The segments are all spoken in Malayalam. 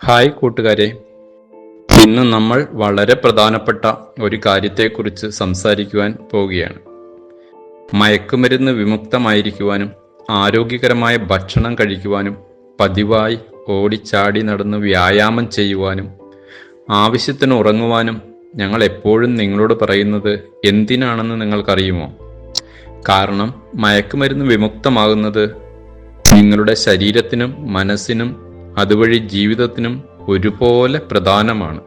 ഹായ് കൂട്ടുകാരെ. ഇന്ന് നമ്മൾ വളരെ പ്രധാനപ്പെട്ട ഒരു കാര്യത്തെക്കുറിച്ച് സംസാരിക്കുവാൻ പോവുകയാണ്. മയക്കുമരുന്ന് വിമുക്തമായിരിക്കുവാനും ആരോഗ്യകരമായ ഭക്ഷണം കഴിക്കുവാനും പതിവായി ഓടിച്ചാടി നടന്ന് വ്യായാമം ചെയ്യുവാനും ആവശ്യത്തിന് ഉറങ്ങുവാനും ഞങ്ങൾ എപ്പോഴും നിങ്ങളോട് പറയുന്നത് എന്തിനാണെന്ന് നിങ്ങൾക്കറിയുമോ? കാരണം മയക്കുമരുന്ന് വിമുക്തമാകുന്നത് നിങ്ങളുടെ ശരീരത്തിനും മനസ്സിനും അതുവഴി ജീവിതത്തിനും ഒരുപോലെ പ്രധാനമാണ്.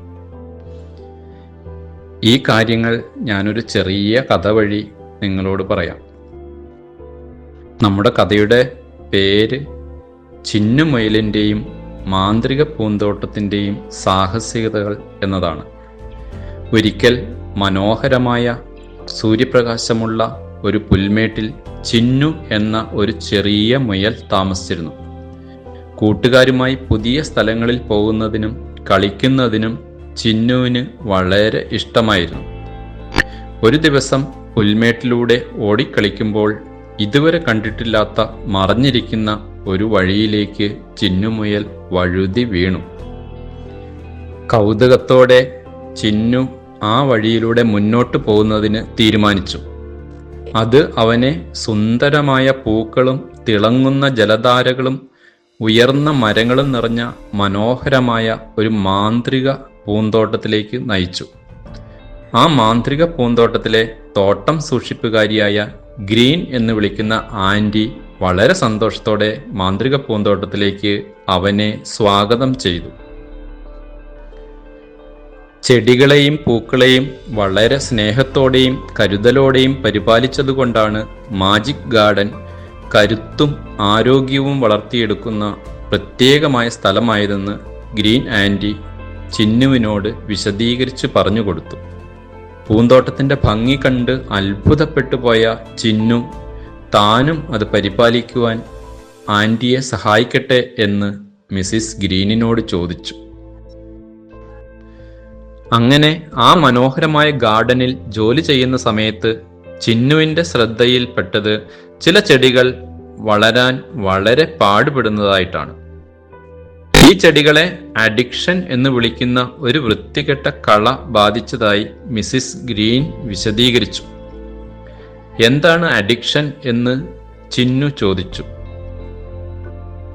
ഈ കാര്യങ്ങൾ ഞാനൊരു ചെറിയ കഥ വഴി നിങ്ങളോട് പറയാം. നമ്മുടെ കഥയുടെ പേര് ചിന്നുമൊയിലിന്റെയും മാന്ത്രിക പൂന്തോട്ടത്തിന്റെയും സാഹസികതകൾ എന്നതാണ്. ഒരിക്കൽ മനോഹരമായ സൂര്യപ്രകാശമുള്ള ഒരു പുൽമേട്ടിൽ ചിന്നു എന്ന ഒരു ചെറിയ മുയൽ താമസിച്ചിരുന്നു. കൂട്ടുകാരുമായി പുതിയ സ്ഥലങ്ങളിൽ പോകുന്നതിനും കളിക്കുന്നതിനും ചിന്നുവിന് വളരെ ഇഷ്ടമായിരുന്നു. ഒരു ദിവസം പുൽമേട്ടിലൂടെ ഓടിക്കളിക്കുമ്പോൾ ഇതുവരെ കണ്ടിട്ടില്ലാത്ത മറഞ്ഞിരിക്കുന്ന ഒരു വഴിയിലേക്ക് ചിന്നുമുയൽ വഴുതി വീണു. കൗതുകത്തോടെ ചിന്നു ആ വഴിയിലൂടെ മുന്നോട്ട് പോകുന്നതിന് തീരുമാനിച്ചു. അത് അവനെ സുന്ദരമായ പൂക്കളും തിളങ്ങുന്ന ജലധാരകളും ഉയർന്ന മരങ്ങളും നിറഞ്ഞ മനോഹരമായ ഒരു മാന്ത്രിക പൂന്തോട്ടത്തിലേക്ക് നയിച്ചു. ആ മാന്ത്രിക പൂന്തോട്ടത്തിലെ തോട്ടം സൂക്ഷിപ്പുകാരിയായ ഗ്രീൻ എന്ന് വിളിക്കുന്ന ആന്റി വളരെ സന്തോഷത്തോടെ മാന്ത്രിക പൂന്തോട്ടത്തിലേക്ക് അവനെ സ്വാഗതം ചെയ്തു. ചെടികളെയും പൂക്കളെയും വളരെ സ്നേഹത്തോടെയും കരുതലോടെയും പരിപാലിച്ചതുകൊണ്ടാണ് മാജിക് ഗാർഡൻ കരുത്തും ആരോഗ്യവും വളർത്തിയെടുക്കുന്ന പ്രത്യേകമായ സ്ഥലമായതെന്ന് ഗ്രീൻ ആന്റി ചിന്നുവിനോട് വിശദീകരിച്ച് പറഞ്ഞു കൊടുത്തു. പൂന്തോട്ടത്തിന്റെ ഭംഗി കണ്ട് അത്ഭുതപ്പെട്ടു പോയ ചിന്നു താനും അത് പരിപാലിക്കുവാൻ ആന്റിയെ സഹായിക്കട്ടെ എന്ന് മിസിസ് ഗ്രീനിനോട് ചോദിച്ചു. അങ്ങനെ ആ മനോഹരമായ ഗാർഡനിൽ ജോലി ചെയ്യുന്ന സമയത്ത് ചിന്നുവിന്റെ ശ്രദ്ധയിൽപ്പെട്ടത് ചില ചെടികൾ വളരാൻ വളരെ പാടുപെടുന്നതായിട്ടാണ്. ഈ ചെടികളെ അഡിക്ഷൻ എന്ന് വിളിക്കുന്ന ഒരു വൃത്തികെട്ട കള ബാധിച്ചതായി മിസിസ് ഗ്രീൻ വിശദീകരിച്ചു. എന്താണ് അഡിക്ഷൻ എന്ന് ചിന്നു ചോദിച്ചു.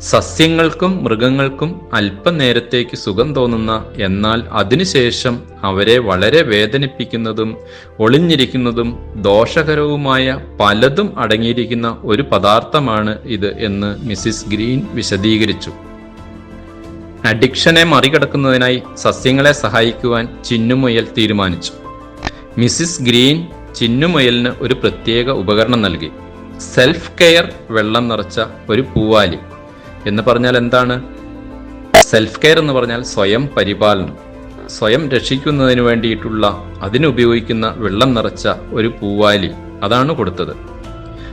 സസ്യങ്ങൾക്കും മൃഗങ്ങൾക്കും അല്പനേരത്തേക്ക് സുഖം തോന്നുന്ന എന്നാൽ അതിനുശേഷം അവരെ വളരെ വേദനിപ്പിക്കുന്നതും ഒളിഞ്ഞിരിക്കുന്നതും ദോഷകരവുമായ പലതും അടങ്ങിയിരിക്കുന്ന ഒരു പദാർത്ഥമാണ് ഇത് എന്ന് മിസിസ് ഗ്രീൻ വിശദീകരിച്ചു. അഡിക്ഷനെ മറികടക്കുന്നതിനായി സസ്യങ്ങളെ സഹായിക്കുവാൻ ചിന്നുമുയൽ തീരുമാനിച്ചു. മിസിസ് ഗ്രീൻ ചിന്നുമുയലിന് ഒരു പ്രത്യേക ഉപകരണം നൽകി. സെൽഫ് കെയർ വെള്ളം നിറച്ച ഒരു പൂവാലി. എന്ന് പറഞ്ഞാൽ എന്താണ്? സെൽഫ് കെയർ എന്ന് പറഞ്ഞാൽ സ്വയം പരിപാലനം. സ്വയം രക്ഷിക്കുന്നതിന് വേണ്ടിയിട്ടുള്ള അതിനുപയോഗിക്കുന്ന വെള്ളം നിറച്ച ഒരു പൂവാലി അതാണ് കൊടുത്തത്.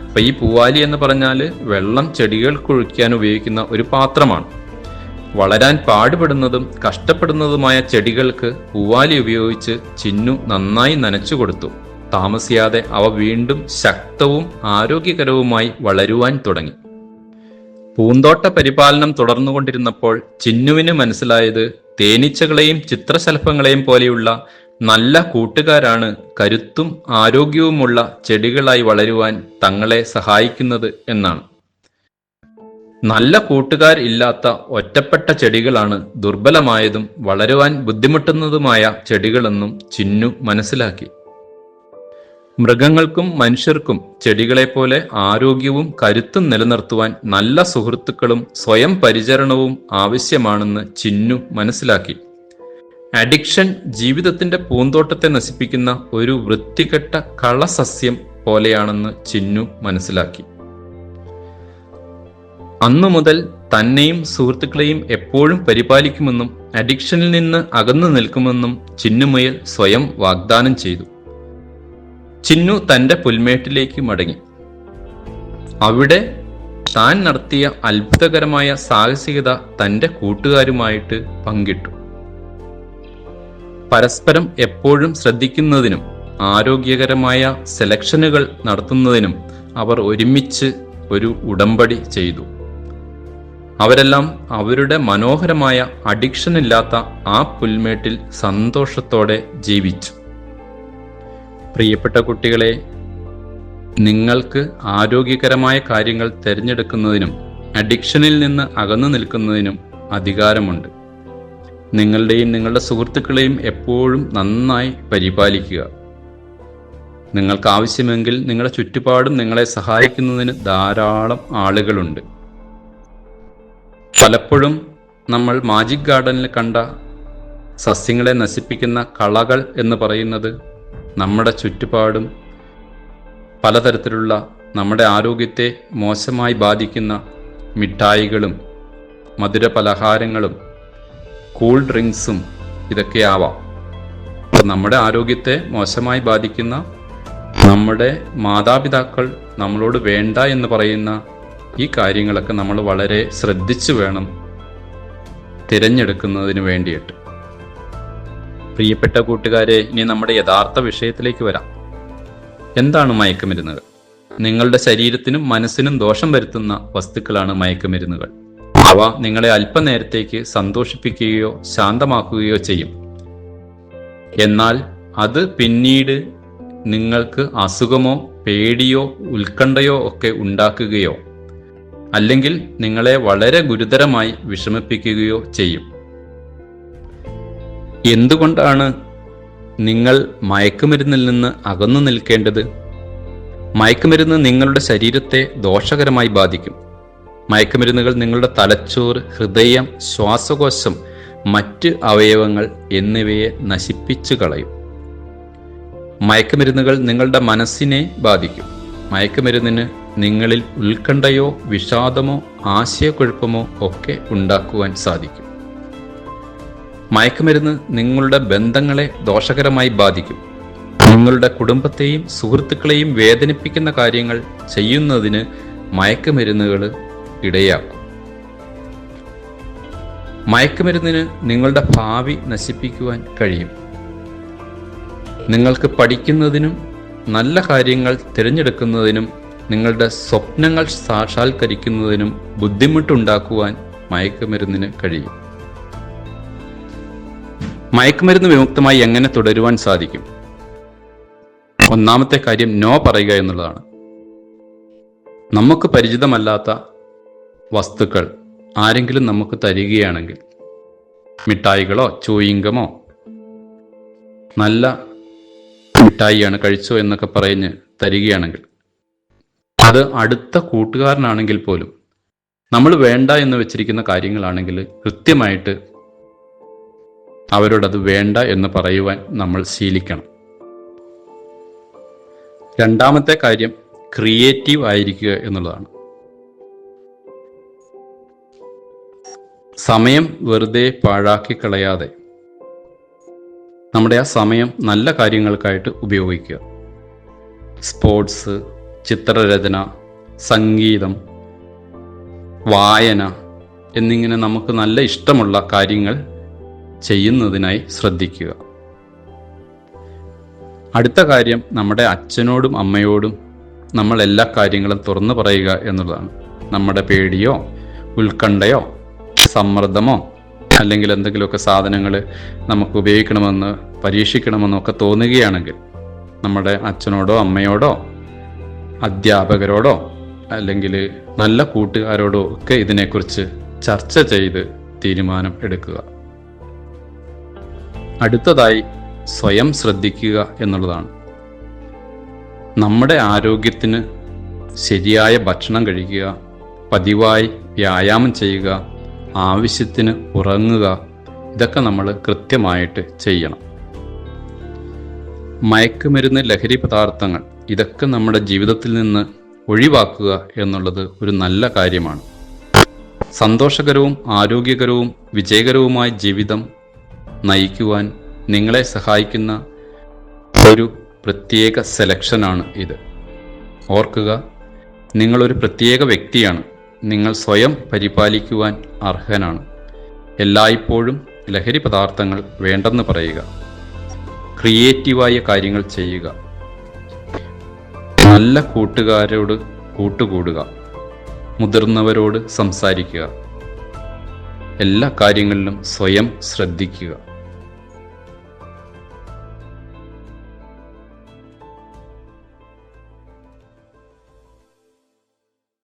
അപ്പൊ ഈ പൂവാലി എന്ന് പറഞ്ഞാൽ വെള്ളം ചെടികൾക്ക് ഒഴിക്കാൻ ഉപയോഗിക്കുന്ന ഒരു പാത്രമാണ്. വളരാൻ പാടുപെടുന്നതും കഷ്ടപ്പെടുന്നതുമായ ചെടികൾക്ക് പൂവാലി ഉപയോഗിച്ച് ചിന്നു നന്നായി നനച്ചു കൊടുത്തു. താമസിയാതെ അവ വീണ്ടും ശക്തവും ആരോഗ്യകരവുമായി വളരുവാൻ തുടങ്ങി. പൂന്തോട്ട പരിപാലനം തുടർന്നുകൊണ്ടിരുന്നപ്പോൾ ചിന്നുവിന് മനസ്സിലായത് തേനീച്ചകളെയും ചിത്രശലഭങ്ങളെയും പോലെയുള്ള നല്ല കൂട്ടുകാരാണ് കരുത്തും ആരോഗ്യവുമുള്ള ചെടികളായി വളരുവാൻ തങ്ങളെ സഹായിക്കുന്നത് എന്നാണ്. നല്ല കൂട്ടുകാർ ഇല്ലാത്ത ഒറ്റപ്പെട്ട ചെടികളാണ് ദുർബലമായതും വളരുവാൻ ബുദ്ധിമുട്ടുന്നതുമായ ചെടികളെന്നും ചിന്നു മനസ്സിലാക്കി. മൃഗങ്ങൾക്കും മനുഷ്യർക്കും ചെടികളെ പോലെ ആരോഗ്യവും കരുത്തും നിലനിർത്തുവാൻ നല്ല സുഹൃത്തുക്കളും സ്വയം പരിചരണവും ആവശ്യമാണെന്ന് ചിന്നു മനസ്സിലാക്കി. അഡിക്ഷൻ ജീവിതത്തിന്റെ പൂന്തോട്ടത്തെ നശിപ്പിക്കുന്ന ഒരു വൃത്തികെട്ട കളസസ്യം പോലെയാണെന്ന് ചിന്നു മനസ്സിലാക്കി. അന്നു മുതൽ തന്നെയും സുഹൃത്തുക്കളെയും എപ്പോഴും പരിപാലിക്കുമെന്നും അഡിക്ഷനിൽ നിന്ന് അകന്നു നിൽക്കുമെന്നും ചിന്നുമയിൽ സ്വയം വാഗ്ദാനം ചെയ്തു. ചിന്നു തന്റെ പുൽമേട്ടിലേക്ക് മടങ്ങി. അവിടെ താൻ നടത്തിയ അത്ഭുതകരമായ സാഹസികത തന്റെ കൂട്ടുകാരുമായിട്ട് പങ്കിട്ടു. പരസ്പരം എപ്പോഴും ശ്രദ്ധിക്കുന്നതിനും ആരോഗ്യകരമായ സെലക്ഷനുകൾ നടത്തുന്നതിനും അവർ ഒരുമിച്ച് ഒരു ഉടമ്പടി ചെയ്തു. അവരെല്ലാം അവരുടെ മനോഹരമായ അഡിക്ഷൻ ഇല്ലാത്ത ആ പുൽമേട്ടിൽ സന്തോഷത്തോടെ ജീവിച്ചു. പ്രിയപ്പെട്ട കുട്ടികളെ നിങ്ങൾക്ക് ആരോഗ്യകരമായ കാര്യങ്ങൾ തിരഞ്ഞെടുക്കുന്നതിനും അഡിക്ഷനിൽ നിന്ന് അകന്നു നിൽക്കുന്നതിനും അധികാരമുണ്ട്. നിങ്ങളുടെയും നിങ്ങളുടെ സുഹൃത്തുക്കളെയും എപ്പോഴും നന്നായി പരിപാലിക്കുക. നിങ്ങൾക്ക് ആവശ്യമെങ്കിൽ നിങ്ങളുടെ ചുറ്റുപാടും നിങ്ങളെ സഹായിക്കുന്നതിന് ധാരാളം ആളുകളുണ്ട്. പലപ്പോഴും നമ്മൾ മാജിക് ഗാർഡനിൽ കണ്ട സസ്യങ്ങളെ നശിപ്പിക്കുന്ന കളകൾ എന്ന് പറയുന്നത് നമ്മുടെ ചുറ്റുപാടും പലതരത്തിലുള്ള നമ്മുടെ ആരോഗ്യത്തെ മോശമായി ബാധിക്കുന്ന മിഠായികളും മധുര പലഹാരങ്ങളും കൂൾ ഡ്രിങ്ക്സും ഇതൊക്കെ ആവാം അപ്പോൾ നമ്മുടെ ആരോഗ്യത്തെ മോശമായി ബാധിക്കുന്ന നമ്മുടെ മാതാപിതാക്കൾ നമ്മളോട് വേണ്ട എന്ന് പറയുന്ന ഈ കാര്യങ്ങളൊക്കെ നമ്മൾ വളരെ ശ്രദ്ധിച്ചു വേണം തിരഞ്ഞെടുക്കുന്നതിന് വേണ്ടിയിട്ട്. പ്രിയപ്പെട്ട കൂട്ടുകാരെ ഇനി നമ്മുടെ യഥാർത്ഥ വിഷയത്തിലേക്ക് വരാം. എന്താണ് മയക്കുമരുന്നുകൾ? നിങ്ങളുടെ ശരീരത്തിനും മനസ്സിനും ദോഷം വരുത്തുന്ന വസ്തുക്കളാണ് മയക്കുമരുന്നുകൾ. അവ നിങ്ങളെ അല്പനേരത്തേക്ക് സന്തോഷിപ്പിക്കുകയോ ശാന്തമാക്കുകയോ ചെയ്യും. എന്നാൽ അത് പിന്നീട് നിങ്ങൾക്ക് അസുഖമോ പേടിയോ ഉത്കണ്ഠയോ ഒക്കെ ഉണ്ടാക്കുകയോ അല്ലെങ്കിൽ നിങ്ങളെ വളരെ ഗുരുതരമായി വിഷമിപ്പിക്കുകയോ ചെയ്യും. എന്തുകൊണ്ടാണ് നിങ്ങൾ മയക്കുമരുന്നിൽ നിന്ന് അകന്നു നിൽക്കേണ്ടത്? മയക്കുമരുന്ന് നിങ്ങളുടെ ശരീരത്തെ ദോഷകരമായി ബാധിക്കും. മയക്കുമരുന്നുകൾ നിങ്ങളുടെ തലച്ചോറ് ഹൃദയം ശ്വാസകോശം മറ്റ് അവയവങ്ങൾ എന്നിവയെ നശിപ്പിച്ചു കളയും. മയക്കുമരുന്നുകൾ നിങ്ങളുടെ മനസ്സിനെ ബാധിക്കും. മയക്കുമരുന്നിന് നിങ്ങളിൽ ഉത്കണ്ഠയോ വിഷാദമോ ആശയക്കുഴപ്പമോ ഒക്കെ ഉണ്ടാക്കുവാൻ സാധിക്കും. മയക്കുമരുന്ന് നിങ്ങളുടെ ബന്ധങ്ങളെ ദോഷകരമായി ബാധിക്കും. നിങ്ങളുടെ കുടുംബത്തെയും സുഹൃത്തുക്കളെയും വേദനിപ്പിക്കുന്ന കാര്യങ്ങൾ ചെയ്യുന്നതിന് മയക്കുമരുന്നുകൾ ഇടയാക്കും. മയക്കുമരുന്നിന് നിങ്ങളുടെ ഭാവി നശിപ്പിക്കുവാൻ കഴിയും. നിങ്ങൾക്ക് പഠിക്കുന്നതിനും നല്ല കാര്യങ്ങൾ തിരഞ്ഞെടുക്കുന്നതിനും നിങ്ങളുടെ സ്വപ്നങ്ങൾ സാക്ഷാത്കരിക്കുന്നതിനും ബുദ്ധിമുട്ടുണ്ടാക്കുവാൻ മയക്കുമരുന്നിന് കഴിയും. മയക്കുമരുന്ന് വിമുക്തമായി എങ്ങനെ തുടരുവാൻ സാധിക്കും? ഒന്നാമത്തെ കാര്യം നോ പറയുക എന്നുള്ളതാണ്. നമുക്ക് പരിചിതമല്ലാത്ത വസ്തുക്കൾ ആരെങ്കിലും നമുക്ക് തരികയാണെങ്കിൽ മിഠായികളോ ചൂയിങ്കമോ നല്ല മിഠായിയാണ് കഴിച്ചോ എന്നൊക്കെ പറഞ്ഞ് തരികയാണെങ്കിൽ അത് അടുത്ത കൂട്ടുകാരനാണെങ്കിൽ പോലും നമ്മൾ വേണ്ട എന്ന് വെച്ചിരിക്കുന്ന കാര്യങ്ങളാണെങ്കിൽ കൃത്യമായിട്ട് അവരോടത് വേണ്ട എന്ന് പറയുവാൻ നമ്മൾ ശീലിക്കണം. രണ്ടാമത്തെ കാര്യം ക്രിയേറ്റീവ് ആയിരിക്കുക എന്നുള്ളതാണ്. സമയം വെറുതെ പാഴാക്കി കളയാതെ നമ്മുടെ ആ സമയം നല്ല കാര്യങ്ങൾക്കായിട്ട് ഉപയോഗിക്കുക. സ്പോർട്സ് ചിത്രരചന സംഗീതം വായന എന്നിങ്ങനെ നമുക്ക് നല്ല ഇഷ്ടമുള്ള കാര്യങ്ങൾ ചെയ്യുന്നതിനായി ശ്രദ്ധിക്കുക. അടുത്ത കാര്യം നമ്മുടെ അച്ഛനോടും അമ്മയോടും നമ്മൾ എല്ലാ കാര്യങ്ങളും തുറന്നു പറയുക എന്നുള്ളതാണ്. നമ്മുടെ പേടിയോ ഉത്കണ്ഠയോ സമ്മർദ്ദമോ അല്ലെങ്കിൽ എന്തെങ്കിലുമൊക്കെ സാധനങ്ങൾ നമുക്ക് ഉപയോഗിക്കണമെന്ന് പരീക്ഷിക്കണമെന്നോ ഒക്കെ തോന്നുകയാണെങ്കിൽ നമ്മുടെ അച്ഛനോടോ അമ്മയോടോ അധ്യാപകരോടോ അല്ലെങ്കിൽ നല്ല കൂട്ടുകാരോടോ ഒക്കെ ഇതിനെക്കുറിച്ച് ചർച്ച ചെയ്ത് തീരുമാനം എടുക്കുക. അടുത്തതായി സ്വയം ശ്രദ്ധിക്കുക എന്നുള്ളതാണ്. നമ്മുടെ ആരോഗ്യത്തിന് ശരിയായ ഭക്ഷണം കഴിക്കുക പതിവായി വ്യായാമം ചെയ്യുക ആവശ്യത്തിന് ഉറങ്ങുക ഇതൊക്കെ നമ്മൾ കൃത്യമായിട്ട് ചെയ്യണം. മയക്കുമരുന്ന് ലഹരി പദാർത്ഥങ്ങൾ ഇതൊക്കെ നമ്മുടെ ജീവിതത്തിൽ നിന്ന് ഒഴിവാക്കുക എന്നുള്ളത് ഒരു നല്ല കാര്യമാണ്. സന്തോഷകരവും ആരോഗ്യകരവും വിജയകരവുമായ ജീവിതം നയിക്കുവാൻ നിങ്ങളെ സഹായിക്കുന്ന ഒരു പ്രത്യേക സെലക്ഷനാണ് ഇത്. ഓർക്കുക നിങ്ങളൊരു പ്രത്യേക വ്യക്തിയാണ്. നിങ്ങൾ സ്വയം പരിപാലിക്കുവാൻ അർഹനാണ്. എല്ലായ്പ്പോഴും ലഹരി പദാർത്ഥങ്ങൾ വേണ്ടെന്ന് പറയുക. ക്രിയേറ്റീവായ കാര്യങ്ങൾ ചെയ്യുക. നല്ല കൂട്ടുകാരോട് കൂട്ടുകൂടുക. മുതിർന്നവരോട് സംസാരിക്കുക. എല്ലാ കാര്യങ്ങളിലും സ്വയം ശ്രദ്ധിക്കുക.